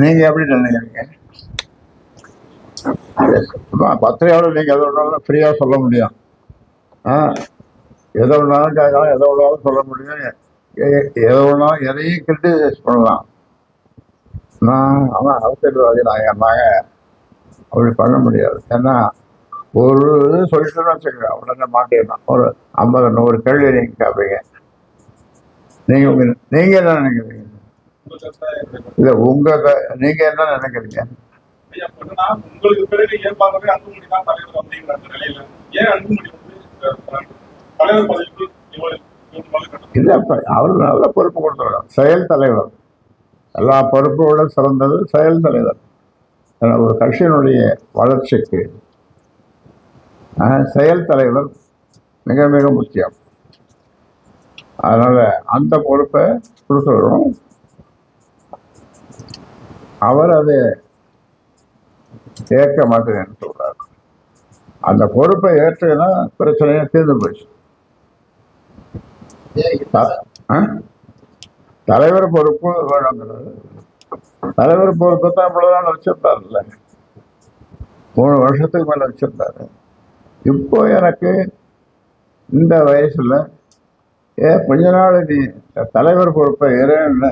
நீங்க எப்படி நினைக்கிறீங்க சும்மா நீங்க எதை வேணாலும் ஃப்ரீயா சொல்ல முடியும். ஆ எதை வேணாலும் கேட்கலாம் எதை வேணாலும் சொல்ல முடியும். எதை வேணாலும் எதையும் கிரிட்டிசைஸ் பண்ணலாம். நான் ஆனால் அரசியல்வாதி நாங்கள் நாங்கள் அப்படி பண்ண முடியாது. ஏன்னா ஒரு இது சொல்லிட்டுன்னு வச்சுக்கோங்க உடனே மாட்டிடலாம். ஒரு ஐம்பது நூறு கேள்வி நீங்கள் கேட்பீங்க. நீங்கள் நீங்கள் என்ன நினைக்கிறீங்க? இல்லை உங்கள் நீங்கள் என்ன நினைக்கிறீங்க? இல்லை அவர் நல்ல பொறுப்பு கொடுத்துருக்கார் செயல் தலைவர். எல்லா பொறுப்போட சிறந்தது செயல் தலைவர். ஒரு கட்சியினுடைய வளர்ச்சிக்கு ஆஹ், செயல் தலைவர் மிக மிக முக்கியம். அதனால அந்த பொறுப்பை கொடுத்துருவோம் அவர் அதை ஏற்க மாட்டேன்னு சொல்றார். அந்த பொறுப்பை ஏற்றுனா பிரச்சனையே தீர்ந்து போச்சு. ஆ? தலைவர் பொறுப்பு வேணுங்கிறது. தலைவர் பொறுப்பு தான் இவ்வளவு நாள் வச்சிருந்தாருல்ல. மூணு வருஷத்துக்கு மேல வச்சிருந்தாரு. இப்போ எனக்கு இந்த வயசுல ஏ கொஞ்ச நாள் நீ தலைவர் பொறுப்பை ஏறேன்னு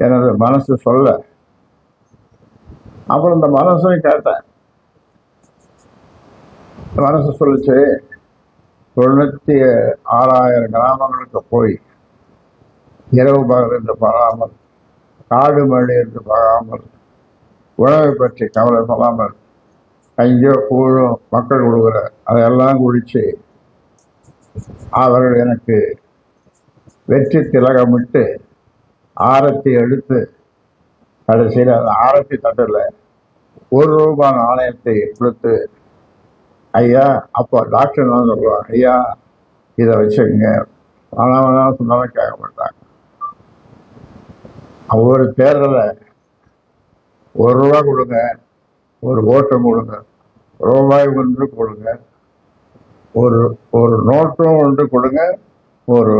எனது மனசு சொல்ல அப்புறம் இந்த மனசையும் கேட்டேன். மனசு சொல்லிச்சு தொண்ணூற்றி ஆறாயிரம் கிராமங்களுக்கு போய் இரவு பகல் என்று பாராமல் காடு மழை என்று பாராமல் உணவை பற்றி கவலை பண்ணாமல் கஞ்சோ கூழோ மக்கள் கொடுக்குற அதையெல்லாம் குடித்து அவர்கள் எனக்கு வெற்றி திலகமிட்டு ஆரத்தி எடுத்து கடைசியில் அந்த ஆரத்தி தட்டில் ஒரு ரூபாய் நாணயத்தை கொடுத்து ஐயா அப்போ டாக்டர் சொல்லுவாங்க ஐயா இதை வச்சுக்கோங்க. ஆனால் வேணாம் சொன்னாலும் கேட்க மாட்டாங்க. ஒவ்வொரு தேர்தலில் ஒரு ரூபா கொடுங்க ஒரு ஓட்டம் கொடுங்க ரூபாய் ஒன்று கொடுங்க ஒரு ஒரு நோட்டும் ஒன்று கொடுங்க ஒரு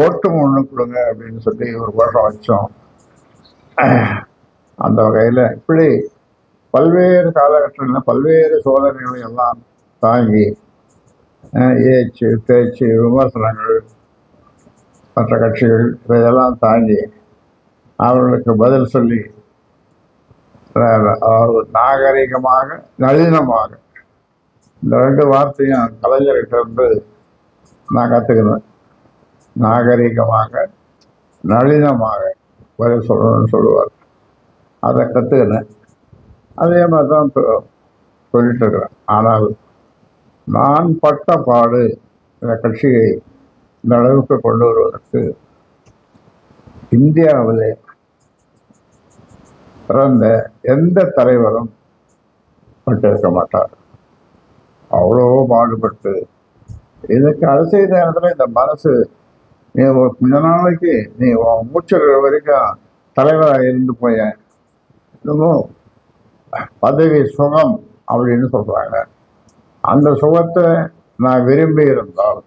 ஓட்டும் ஒன்று கொடுங்க அப்படின்னு சொல்லி ஒரு வருஷம் வச்சோம். அந்த வகையில் இப்படி பல்வேறு காலகட்டங்களில் பல்வேறு சோதனைகளை எல்லாம் தாங்கி ஏச்சு பேச்சு விமர்சனங்கள் மற்ற கட்சிகள் இதையெல்லாம் தாங்கி அவர்களுக்கு பதில் சொல்லி அஹ், அதாவது நாகரிகமாக நளினமாக இந்த ரெண்டு வார்த்தையும் கலைஞர்கிட்ட இருந்து நான் கற்றுக்கினேன் நாகரிகமாக நளினமாக பதில் சொல்லணும்னு சொல்லுவார். அதை கற்றுக்கினேன் அதே மாதிரி தான் இப்போ சொல்லிட்டு இருக்கிறேன் ஆனால் நான் பட்ட பாடு இந்த கட்சியை இந்த அளவுக்கு கொண்டு வருவதற்கு இந்தியாவிலே பிறந்த எந்த தலைவரும் பட்டிருக்க மாட்டார். அவ்வளோ பாடுபட்டு இதுக்கு அரசியல் நேரத்தில் இந்த மனசு நீ ஒரு கொஞ்ச நாளைக்கு நீ உன் மூச்சு வரைக்கும் தலைவராக இருந்து போயேன். இன்னமும் பதவி சுகம் அப்படின்னு சொல்கிறாங்க அந்த சுகத்தை நான் விரும்பி இருந்தால்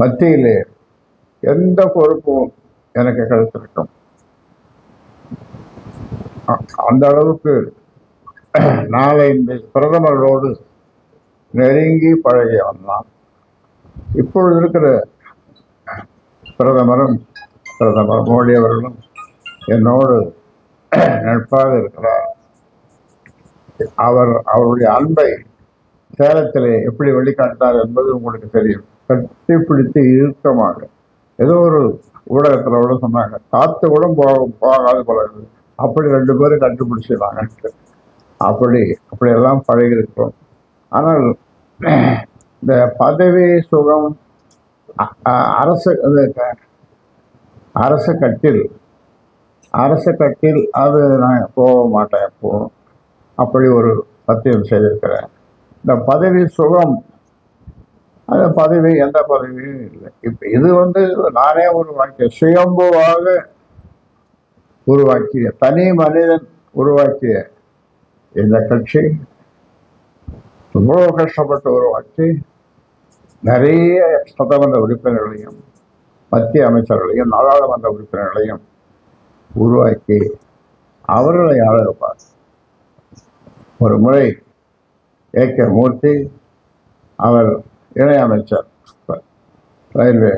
மத்தியிலே எந்த பொறுப்பும் எனக்கு கிடைத்திருக்கும். அந்த அளவுக்கு நாளை இந்த பிரதமரோடு நெருங்கி பழகியவன் வந்தான். இப்பொழுது இருக்கிற பிரதமரும் பிரதமர் மோடி அவர்களும் என்னோடு நட்பாக இருக்கிறார் அவர் அவருடைய அன்பை சேலத்திலே எப்படி வெளிக்காட்டார் என்பது உங்களுக்கு தெரியும். கட்டி பிடித்து இறுக்கமாக. ஏதோ ஒரு ஊடகத்தில் கூட சொன்னாங்க காத்து கூட போக போகாது போல அப்படி ரெண்டு பேரும் கண்டுபிடிச்சிடலாங்க அப்படி அப்படியெல்லாம் பழகியிருக்கிறோம். ஆனால் இந்த பதவி சுகம் அ- அரசு அரசு கட்டில் அரசு கட்டில் அது நான் போக மாட்டேன் இப்போ. அப்படி ஒரு சத்தியம் செய்திருக்கிறேன். இந்த பதவி சுகம் அந்த பதவி எந்த பதவியும் இல்லை. இப்போ இது வந்து நானே உருவாக்கிய சுயம்புவாக உருவாக்கிய தனி மனிதன் உருவாக்கிய இந்த கட்சி இவ்வளோ கஷ்டப்பட்டு உருவாக்கி நிறைய சட்டமன்ற உறுப்பினர்களையும் மத்திய அமைச்சர்களையும் நாடாளுமன்ற உறுப்பினர்களையும் உருவாக்கி அவர்களை ஆள வைப்பார் ஒரு முறை ஏ கே மூர்த்தி அவர் இணையமைச்சர் ரயில்வே